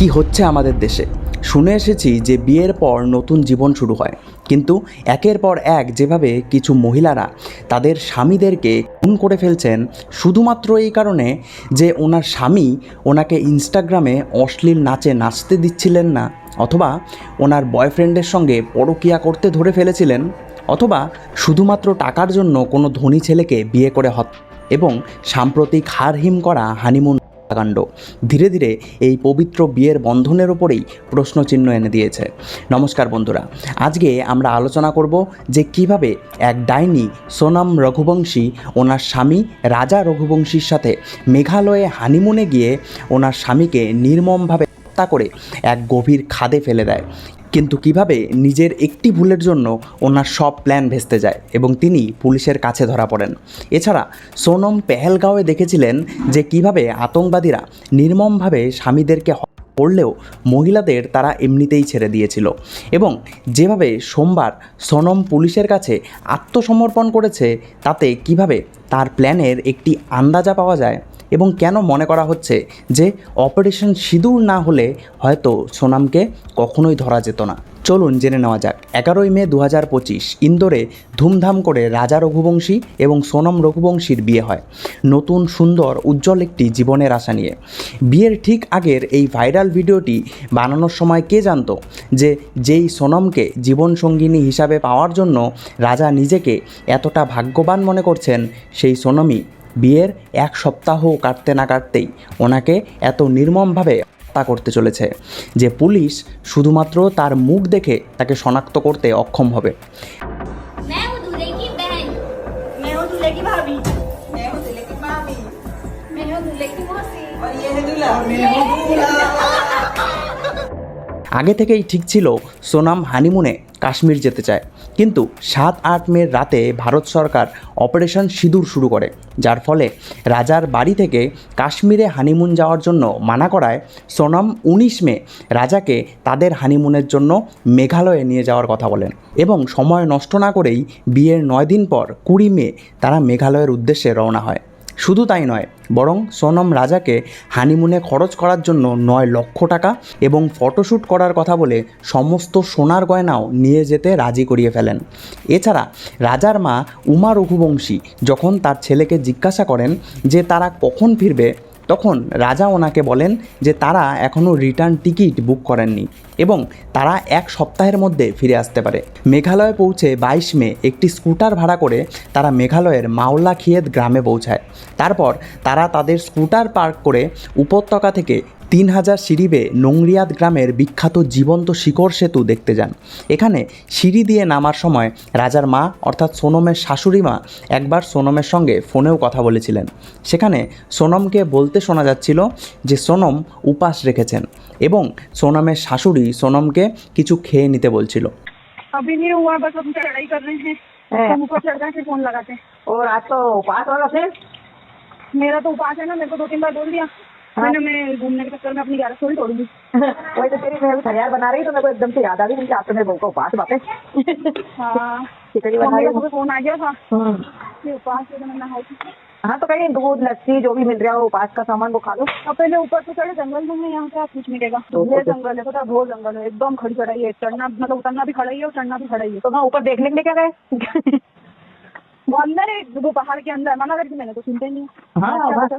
কি হচ্ছে আমাদের দেশে? শুনে এসেছি যে বিয়ের পর নতুন জীবন শুরু হয়। কিন্তু একের পর এক যেভাবে কিছু মহিলারা তাদের স্বামীদেরকে খুন করে ফেলছেন, শুধুমাত্র এই কারণে যে ওনার স্বামী ওনাকে ইনস্টাগ্রামে অশ্লীল নাচে নাচতে দিচ্ছিলেন না, অথবা ওনার বয়ফ্রেন্ডের সঙ্গে পরকিয়া করতে ধরে ফেলেছিলেন, অথবা শুধুমাত্র টাকার জন্য কোনো ধনী ছেলেকে বিয়ে করে হত এবং সাম্প্রতিক হারহিম করা হানিমুন কাণ্ড ধীরে ধীরে এই পবিত্র বিয়ের বন্ধনের ওপরেই প্রশ্নচিহ্ন এনে দিয়েছে। নমস্কার বন্ধুরা, আজকে আমরা আলোচনা করব যে কীভাবে এক ডাইনি সোনাম রঘুবংশী, ওনার স্বামী রাজা রঘুবংশীর সাথে মেঘালয়ে হানিমুনে গিয়ে ওনার স্বামীকে নির্মমভাবে হত্যা করে এক গভীর খাদে ফেলে দেয়। কিন্তু কীভাবে নিজের একটি ভুলের জন্য ওনার সব প্ল্যান ভেস্তে যায় এবং তিনি পুলিশের কাছে ধরা পড়েন। এছাড়া সোনম পেহেলগাঁওয়ে দেখেছিলেন যে কীভাবে আতঙ্কবাদীরা নির্মমভাবে স্বামীদেরকে করলেও মহিলাদের তারা এমনিতেই ছেড়ে দিয়েছিল এবং যেভাবে সোমবার সোনম পুলিশের কাছে আত্মসমর্পণ করেছে, তাতে কীভাবে তার প্ল্যানের একটি আন্দাজা পাওয়া যায় এবং কেন মনে করা হচ্ছে যে অপারেশন সিঁদুর না হলে হয়তো সোনামকে কখনোই ধরা যেত না। চলুন জেনে নেওয়া যাক। এগারোই মে দু হাজার পঁচিশ, ইন্দোরে ধুমধাম করে রাজা রঘুবংশী এবং সোনম রঘুবংশীর বিয়ে হয়। নতুন, সুন্দর, উজ্জ্বল একটি জীবনের আশা নিয়ে। বিয়ের ঠিক আগের এই ভাইরাল ভিডিওটি বানানোর সময় কে জানতো যে যেই সোনমকে জীবনসঙ্গিনী হিসাবে পাওয়ার জন্য রাজা নিজেকে এতটা ভাগ্যবান মনে করছেন, সেই সোনমই বিয়ের এক সপ্তাহ কাটতে না কাটতেই ওনাকে এত নির্মমভাবে হত্যা করতে চলেছে যে পুলিশ শুধুমাত্র তার মুখ দেখে তাকে শনাক্ত করতে অক্ষম হবে मैं हूँ दूल्हे की बहन मैं हूँ दूल्हे की भाभी मैं हूँ दूल्हे की मामी मैं हूँ दूल्हे की मौसी और ये है दूल्हा मैं हूँ दूल्हा আগে থেকেই ঠিক ছিল সোনাম হানিমুনে কাশ্মীর যেতে চায়। কিন্তু সাত আট মের রাতে ভারত সরকার অপারেশন সিঁদুর শুরু করে, যার ফলে রাজার বাড়ি থেকে কাশ্মীরে হানিমুন যাওয়ার জন্য মানা করায় সোনাম উনিশ মে রাজাকে তাদের হানিমুনের জন্য মেঘালয়ে নিয়ে যাওয়ার কথা বলেন এবং সময় নষ্ট না করেই বিয়ের নয় দিন পর কুড়ি মে তারা মেঘালয়ের উদ্দেশ্যে রওনা হয়। শুধু তাই নয়, বরং সোনম রাজাকে হানিমুনে খরচ করার জন্য নয় লক্ষ টাকা এবং ফটোশ্যুট করার কথা বলে সমস্ত সোনার গয়নাও নিয়ে যেতে রাজি করিয়ে ফেলেন। এছাড়া রাজার মা উমা রঘুবংশী যখন তার ছেলেকে জিজ্ঞাসা করেন যে তারা কখন ফিরবে তখন রাজা ওনাকে বলেন যে তারা এখনও রিটার্ন টিকিট বুক করেননি এবং তারা এক সপ্তাহের মধ্যে ফিরে আসতে পারে। মেঘালয়ে পৌঁছে বাইশ মে একটি স্কুটার ভাড়া করে তারা মেঘালয়ের মাওলা খিয়েত গ্রামে পৌঁছায়। তারপর তারা তাদের স্কুটার পার্ক করে উপত্যকা থেকে তিন হাজার সিঁড়ি বেয়ে নোংরিয়াদ গ্রামের বিখ্যাত জীবন্ত শিকড় সেতু দেখতে যান এখানে সিঁড়ি দিয়ে নামার সময় রাজার মা অর্থাৎ সোনমের শাশুড়ি মা একবার সোনমের সঙ্গে ফোনেও কথা বলেছিলেন সেখানে সোনমকে বলতে শোনা যাচ্ছিল যে সোনম উপাস রেখেছেন এবং সোনমের শাশুড়ি সোনমকে কিছু খেয়ে নিতে বলছিল अभी नहीं हुआ बस हम चढ़ाई कर रहे हैं हैं। हम ऊपर चढ़ के फोन लगाते हैं और आज तो पास वाला थे मेरा तो उपास है ना मेरे को दो तीन बार बोल दिया मैंने मैं घूमने के चक्कर में अपनी ग्यारह तोड़ूँगी वही तो तेरी मैं बना रही तो मेरे को एकदम से याद आ गई मुझे आप तो का उपास बातें हाँ। खिचड़ी बना रही का हूँ। सुबह फ़ोन आ गया था। हम्म। उपास मैं हाँ तो कहीं दूध लस्सी जो भी मिल रहा हो उपास का सामान वो खा लो। और पहले ऊपर तो चढ़े जंगल घूमने यहाँ से आप कुछ मिलेगा। तो- ये जंगल है पता घोर जंगल है एकदम खड़ी चढ़ाई है चढ़ना मतलब उतरना भी खड़ा ही है और चढ़ना भी खड़ा ही है। तो वहाँ ऊपर देखने के लिए क्या गए? वो अंदर है वो पहाड़ के अंदर मना करके मैंने तो सुनते नहीं हाँ।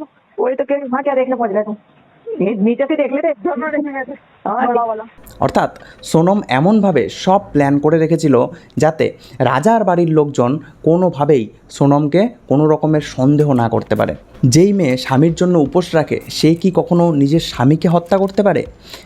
অর্থাৎ সোনম এমনভাবে সব প্ল্যান করে রেখেছিল যাতে রাজার বাড়ির লোকজন কোনোভাবেই সোনমকে কোনো রকমের সন্দেহ না করতে পারে। যেই মেয়ে স্বামীর জন্য উপোস রাখে সে কি কখনো নিজের স্বামীকে হত্যা করতে পারে?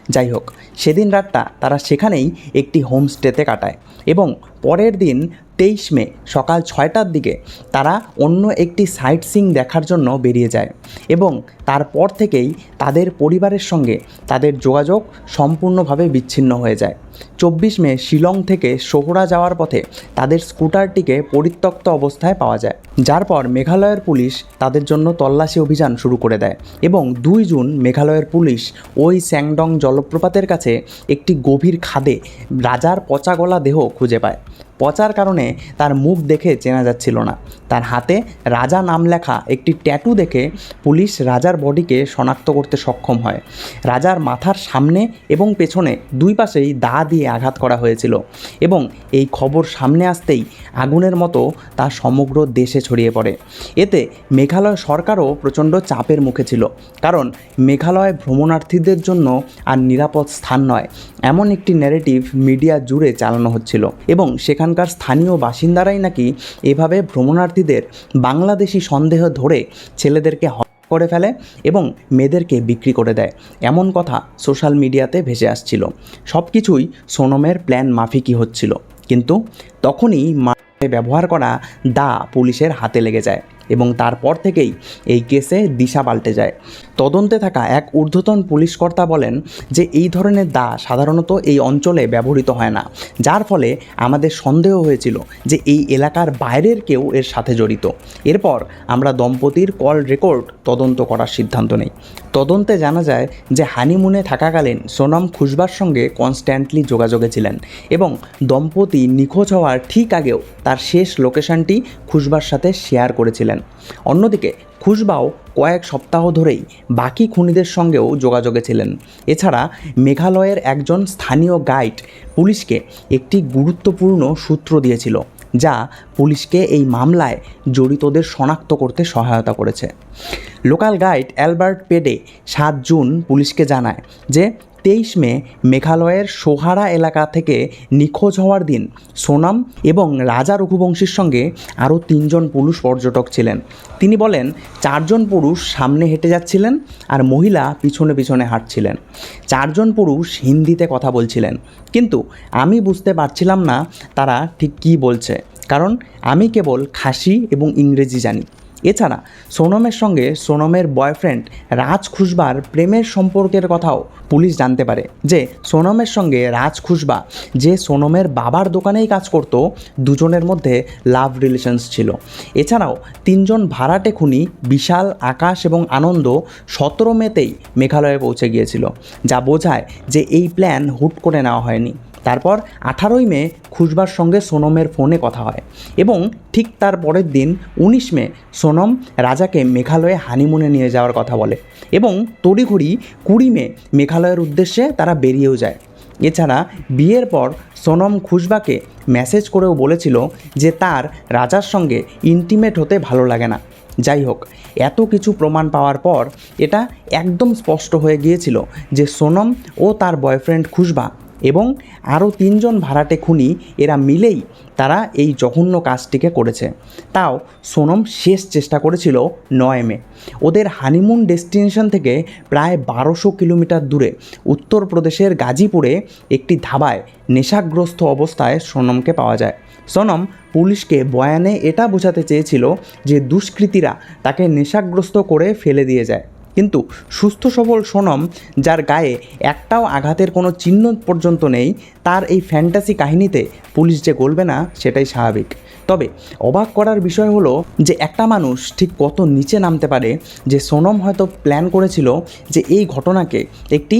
যাই হোক সেদিন রাতটা তারা সেখানেই একটি হোমস্টেতে কাটায় এবং পরের দিন তেইশ মে, সকাল ছয়টার দিকে তারা অন্য একটি সাইট সিং দেখার জন্য বেরিয়ে যায় এবং তারপর থেকেই তাদের পরিবারের সঙ্গে তাদের যোগাযোগ সম্পূর্ণভাবে বিচ্ছিন্ন হয়ে যায়। চব্বিশ মে শিলং থেকে সোহরা যাওয়ার পথে তাদের স্কুটারটিকে পরিত্যক্ত অবস্থায় পাওয়া যায়। যার পর মেঘালয়ের পুলিশ তাদের জন্য তল্লাশি অভিযান শুরু করে দেয় এবং দুই জুন মেঘালয়ের পুলিশ ওই স্যাংডং জলপ্রপাতের কাছে একটি গভীর খাদে রাজার পচা গলা দেহ খুঁজে পায়। পচার কারণে তার মুখ দেখে চেনা যাচ্ছিল না। তার হাতে রাজা নাম লেখা একটি ট্যাটু দেখে পুলিশ রাজার বডিকে শনাক্ত করতে সক্ষম হয়। রাজার মাথার সামনে এবং পেছনে দুই পাশেই দা দিয়ে আঘাত করা হয়েছিল এবং এই খবর সামনে আসতেই আগুনের মতো তা সমগ্র দেশে ছড়িয়ে পড়ে। এতে মেঘালয় সরকারও প্রচণ্ড চাপের মুখে ছিল, কারণ মেঘালয় ভ্রমণার্থীদের জন্য আর নিরাপদ স্থান নয়, এমন একটি ন্যারেটিভ মিডিয়া জুড়ে চালানো হচ্ছিল এবং সেখানকার স্থানীয় বাসিন্দারাই নাকি এভাবে ভ্রমণার্থীদের বাংলাদেশি সন্দেহ ধরে ছেলেদেরকে করে ফেলে এবং মেয়েদেরকে বিক্রি করে দেয়। এমন কথা সোশ্যাল মিডিয়াতে ভেসে আসছিল। সব কিছুই সোনমের প্ল্যান মাফিকই হচ্ছিল। কিন্তু তখনই ব্যবহার করা দা পুলিশের হাতে লেগে যায়। এবং তারপর থেকেই এই কেসে দিশা পাল্টে যায়। তদন্তে থাকা এক ঊর্ধ্বতন পুলিশ কর্তা বলেন যে এই ধরনের দা সাধারণত এই অঞ্চলে ব্যবহৃত হয় না, যার ফলে আমাদের সন্দেহ হয়েছিল যে এই এলাকার বাইরের কেউ এর সাথে জড়িত। এরপর আমরা দম্পতির কল রেকর্ড তদন্ত করার সিদ্ধান্ত নেই। তদন্তে জানা যায় যে হানিমুনে থাকাকালীন সোনম খুশবার সঙ্গে কনস্ট্যান্টলি যোগাযোগে ছিলেন এবং দম্পতি নিখোঁজ হওয়ার ঠিক আগেও তার শেষ লোকেশনটি খুশবার সাথে শেয়ার করেছিলেন। অন্যদিকে খুশবাও কয়েক সপ্তাহ ধরেই বাকি খুনিদের সঙ্গেও যোগাযোগে ছিলেন। এছাড়া মেঘালয়ের একজন স্থানীয় গাইড পুলিশকে একটি গুরুত্বপূর্ণ সূত্র দিয়েছিল, যা পুলিশকে এই মামলায় জড়িতদের শনাক্ত করতে সহায়তা করেছে। লোকাল গাইড অ্যালবার্ট পেডে সাত জুন পুলিশকে জানায় যে তেইশ মে মেঘালয়ের সোহারা এলাকা থেকে নিখোঁজ হওয়ার দিন সোনাম এবং রাজা রঘুবংশীর সঙ্গে আরও তিনজন পুরুষ পর্যটক ছিলেন। তিনি বলেন, চারজন পুরুষ সামনে হেঁটে যাচ্ছিলেন আর মহিলা পিছনে পিছনে হাঁটছিলেন। চারজন পুরুষ হিন্দিতে কথা বলছিলেন। কিন্তু আমি বুঝতে পারছিলাম না তারা ঠিক কী বলছে, কারণ আমি কেবল খাসি এবং ইংরেজি জানি। এছাড়া সোনমের সঙ্গে সোনমের বয়ফ্রেন্ড রাজ খুশবার প্রেমের সম্পর্কের কথাও পুলিশ জানতে পারে। যে সোনমের সঙ্গে রাজ খুশবা যে সোনমের বাবার দোকানেই কাজ করত, দুজনের মধ্যে লাভ রিলেশনস ছিল। এছাড়াও তিনজন ভাড়াটে খুনি বিশাল, আকাশ এবং আনন্দ সতেরো মেতেই মেঘালয়ে পৌঁছে গিয়েছিল, যা বোঝায় যে এই প্ল্যান হুট করে নেওয়া হয়নি। তারপর আঠারোই মে খুশবার সঙ্গে সোনমের ফোনে কথা হয় এবং ঠিক তার পরের দিন উনিশ মে সোনম রাজাকে মেঘালয়ে হানিমুনে নিয়ে যাওয়ার কথা বলে এবং তড়িঘড়ি কুড়ি মে মেঘালয়ের উদ্দেশ্যে তারা বেরিয়েও যায়। এছাড়া বিয়ের পর সোনম খুশবাকে মেসেজ করেও বলেছিল যে তার রাজার সঙ্গে ইন্টিমেট হতে ভালো লাগে না। যাই হোক, এত কিছু প্রমাণ পাওয়ার পর এটা একদম স্পষ্ট হয়ে গিয়েছিল যে সোনম ও তার বয়ফ্রেন্ড খুশবা এবং আরও তিনজন ভাড়াটে খুনি এরা মিলেই তারা এই জঘন্য কাজটিকে করেছে। তাও সোনম শেষ চেষ্টা করেছিল নয় মে। ওদের হানিমুন ডেস্টিনেশন থেকে প্রায় বারোশো কিলোমিটার দূরে উত্তরপ্রদেশের গাজীপুরে একটি ধাবায় নেশাগ্রস্ত অবস্থায় সোনমকে পাওয়া যায়। সোনম পুলিশকে বয়ানে এটা বোঝাতে চেয়েছিল যে দুষ্কৃতীরা তাকে নেশাগ্রস্ত করে ফেলে দিয়ে যায়। কিন্তু সুস্থ সবল সোনম, যার গায়ে একটাও আঘাতের কোনো চিহ্ন পর্যন্ত নেই, তার এই ফ্যান্টাসি কাহিনীতে পুলিশ যে গলবে না, সেটাই স্বাভাবিক। তবে অবাক করার বিষয় হলো যে একটা মানুষ ঠিক কত নিচে নামতে পারে যে সোনম হয়তো প্ল্যান করেছিল যে এই ঘটনাকে একটি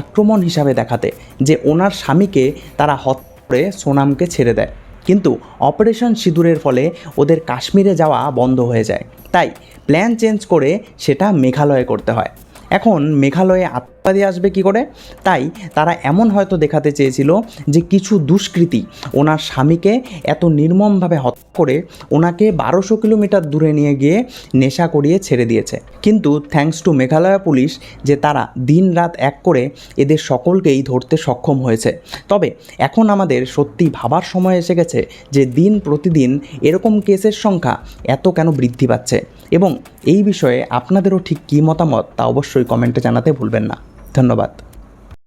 আক্রমণ হিসাবে দেখাতে, যে ওনার স্বামীকে তারা হত্যা করে সোনামকে ছেড়ে দেয়। কিন্তু অপারেশন সিঁদুরের ফলে ওদের কাশ্মীরে যাওয়া বন্ধ হয়ে যায়। তাই প্ল্যান চেঞ্জ করে সেটা মেঘালয়ে করতে হয়। এখন মেঘালয়ে আত্মবাদী আসবে কি করে? তাই তারা এমন হয়তো দেখাতে চেয়েছিল যে কিছু দুষ্কৃতী ওনার স্বামীকে এত নির্মমভাবে হত্যা করে ওনাকে বারোশো কিলোমিটার দূরে নিয়ে গিয়ে নেশা করিয়ে ছেড়ে দিয়েছে। কিন্তু থ্যাঙ্কস টু মেঘালয় পুলিশ যে তারা দিন রাত এক করে এদের সকলকেই ধরতে সক্ষম হয়েছে। তবে এখন আমাদের সত্যি ভাবার সময় এসে গেছে যে দিন প্রতিদিন এরকম কেসের সংখ্যা এত কেন বৃদ্ধি পাচ্ছে। এবং এই বিষয়ে আপনাদেরও ঠিক কী মতামত তা অবশ্যই কমেন্টে জানাতে ভুলবেন না। ধন্যবাদ।